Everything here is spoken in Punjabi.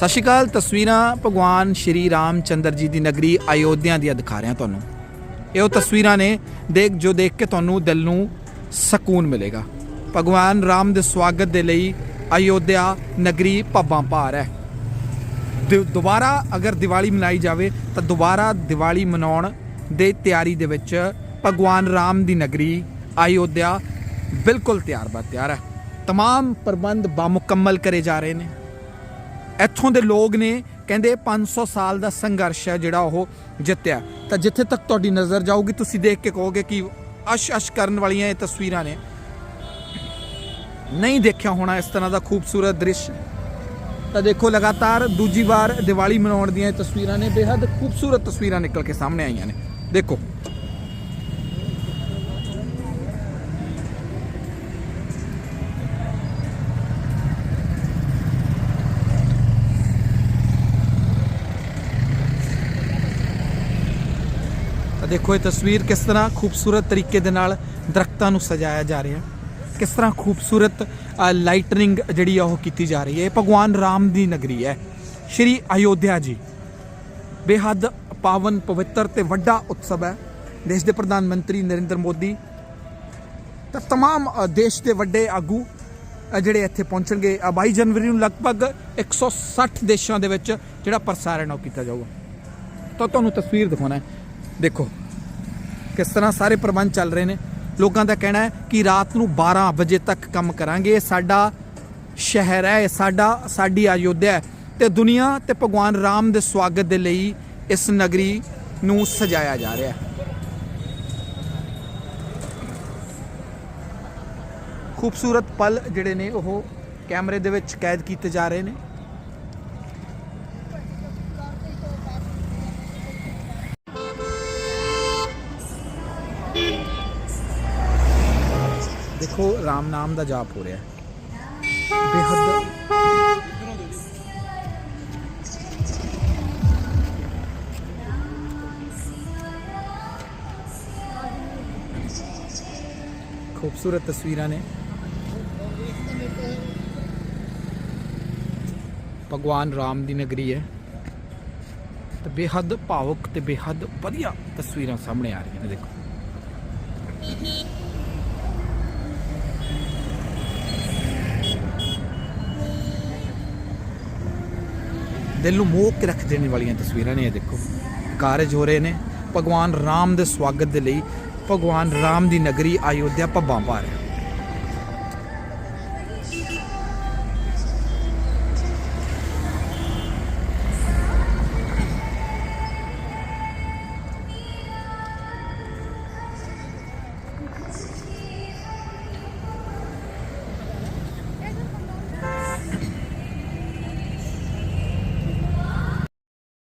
ਸਤਿ ਸ਼੍ਰੀ ਅਕਾਲ ਤਸਵੀਰਾਂ ਭਗਵਾਨ ਸ਼੍ਰੀ ਰਾਮਚੰਦਰ ਜੀ ਦੀ ਨਗਰੀ ਅਯੋਧਿਆ ਦੀਆਂ ਦਿਖਾ ਰਿਹਾ ਤੁਹਾਨੂੰ ਇਹ ਉਹ ਤਸਵੀਰਾਂ ਨੇ ਦੇਖ ਜੋ ਦੇਖ ਕੇ ਤੁਹਾਨੂੰ ਦਿਲ ਨੂੰ ਸਕੂਨ ਮਿਲੇਗਾ ਭਗਵਾਨ ਰਾਮ ਦੇ ਸਵਾਗਤ ਦੇ ਲਈ ਅਯੋਧਿਆ ਨਗਰੀ ਭੱਬਾਂ ਭਾਰ ਹੈ ਦੁ- ਦੁਬਾਰਾ ਅਗਰ ਦੀਵਾਲੀ ਮਨਾਈ ਜਾਵੇ ਤਾਂ ਦੁਬਾਰਾ ਦੀਵਾਲੀ ਮਨਾਉਣ ਦੇ ਤਿਆਰੀ ਦੇ ਵਿੱਚ ਭਗਵਾਨ ਰਾਮ ਦੀ ਨਗਰੀ ਅਯੋਧਿਆ ਬਿਲਕੁਲ ਤਿਆਰ ਬਾ ਤਿਆਰ ਹੈ तमाम ਪ੍ਰਬੰਧ ਬਾਮੁਕੰਮਲ ਕਰੇ ਜਾ ਰਹੇ ਨੇ ਇੱਥੋਂ ਦੇ ਲੋਕ ਨੇ ਕਹਿੰਦੇ 500 ਸਾਲ ਦਾ ਸੰਘਰਸ਼ ਹੈ ਜਿਹੜਾ ਉਹ ਜਿੱਤਿਆ। ਤਾਂ ਜਿੱਥੇ ਤੱਕ ਤੁਹਾਡੀ ਨਜ਼ਰ ਜਾਊਗੀ, ਤੁਸੀਂ ਦੇਖ ਕੇ ਕਹੋਗੇ ਕਿ ਅਸ਼ ਅਸ਼ ਕਰਨ ਵਾਲੀਆਂ ਇਹ ਤਸਵੀਰਾਂ ਨੇ। ਨਹੀਂ ਦੇਖਿਆ ਹੋਣਾ ਇਸ ਤਰ੍ਹਾਂ ਦਾ ਖੂਬਸੂਰਤ ਦ੍ਰਿਸ਼। ਤਾਂ ਦੇਖੋ ਲਗਾਤਾਰ ਦੂਜੀ ਵਾਰ ਦੀਵਾਲੀ ਮਨਾਉਣ ਦੀਆਂ ਇਹ ਤਸਵੀਰਾਂ ਨੇ ਬੇहद ਖੂਬਸੂਰਤ ਤਸਵੀਰਾਂ ਨਿਕਲ ਕੇ ਸਾਹਮਣੇ ਆਈਆਂ ਨੇ। ਦੇਖੋ। ਦੇਖੋ ਇਹ ਤਸਵੀਰ ਕਿਸ ਤਰ੍ਹਾਂ ਖੂਬਸੂਰਤ ਤਰੀਕੇ ਦੇ ਨਾਲ ਦਰਖਤਾਂ ਨੂੰ ਸਜਾਇਆ ਜਾ ਰਿਹਾ ਕਿਸ ਤਰ੍ਹਾਂ ਖੂਬਸੂਰਤ ਲਾਈਟਨਿੰਗ ਜਿਹੜੀ ਆ ਉਹ ਕੀਤੀ ਜਾ ਰਹੀ ਹੈ ਇਹ ਭਗਵਾਨ ਰਾਮ ਦੀ ਨਗਰੀ ਹੈ ਸ਼੍ਰੀ ਅਯੋਧਿਆ ਜੀ ਬੇਹੱਦ ਪਾਵਨ ਪਵਿੱਤਰ ਤੇ ਵੱਡਾ ਉਤਸਵ ਹੈ ਦੇਸ਼ ਦੇ ਪ੍ਰਧਾਨ ਮੰਤਰੀ ਨਰਿੰਦਰ ਮੋਦੀ ਤਾਂ तमाम ਅ, ਦੇਸ਼ ਦੇ ਵੱਡੇ ਆਗੂ ਅ, ਜਿਹੜੇ ਇੱਥੇ ਪਹੁੰਚਣਗੇ ਅ, 22 ਜਨਵਰੀ ਨੂੰ ਲਗਭਗ 160 ਦੇਸ਼ਾਂ ਦੇ ਵਿੱਚ ਜਿਹੜਾ ਪ੍ਰਸਾਰਣ ਉਹ ਕੀਤਾ ਜਾਊਗਾ ਤਾਂ ਤੁਹਾਨੂੰ ਤਸਵੀਰ ਦਿਖਾਉਣਾ ਹੈ ਦੇਖੋ ਕਿਸ ਤਰ੍ਹਾਂ ਸਾਰੇ ਪ੍ਰਬੰਧ ਚੱਲ ਰਹੇ ਨੇ। ਲੋਕਾਂ ਦਾ ਕਹਿਣਾ ਹੈ ਕਿ ਰਾਤ ਨੂੰ 12 ਵਜੇ ਤੱਕ ਕੰਮ ਕਰਾਂਗੇ। ਸਾਡਾ ਸ਼ਹਿਰ ਹੈ ਸਾਡਾ, ਸਾਡੀ ਅਯੋਧਿਆ ਹੈ। ਤੇ ਦੁਨੀਆ ਤੇ ਭਗਵਾਨ ਰਾਮ ਦੇ ਸਵਾਗਤ ਦੇ ਲਈ ਇਸ ਨਗਰੀ ਨੂੰ ਸਜਾਇਆ ਜਾ ਰਿਹਾ ਹੈ। ਖੂਬਸੂਰਤ ਪਲ ਜਿਹੜੇ ਨੇ ਉਹ ਕੈਮਰੇ ਦੇ ਵਿੱਚ ਕੈਦ ਕੀਤੇ ਜਾ ਰਹੇ ਨੇ। ਦੇਖੋ, ਰਾਮ ਨਾਮ ਦਾ ਜਾਪ ਹੋ ਰਿਹਾ ਹੈ। ਬੇਹੱਦ ਖੂਬਸੂਰਤ ਤਸਵੀਰਾਂ ਨੇ। ਭਗਵਾਨ ਰਾਮ ਦੀ ਨਗਰੀ ਹੈ। ਤੇ ਬੇਹੱਦ ਭਾਵੁਕ ਤੇ ਬੇਹੱਦ ਵਧੀਆ ਤਸਵੀਰਾਂ ਸਾਹਮਣੇ ਆ ਰਹੀਆਂ ਨੇ, ਦੇਖੋ। ਦਿਲ ਨੂੰ ਮੋਹ ਕੇ ਰੱਖ ਦੇਣ ਵਾਲੀਆਂ ਤਸਵੀਰਾਂ ਨੇ ਇਹ ਦੇਖੋ। ਕਾਰਜ ਹੋ ਰਹੇ ਨੇ। ਭਗਵਾਨ ਰਾਮ ਦੇ ਸਵਾਗਤ ਦੇ ਲਈ ਭਗਵਾਨ ਰਾਮ ਦੀ ਨਗਰੀ ਅਯੋਧਿਆ ਭੱਬਾਂ ਪਾ ਰਿਹਾ।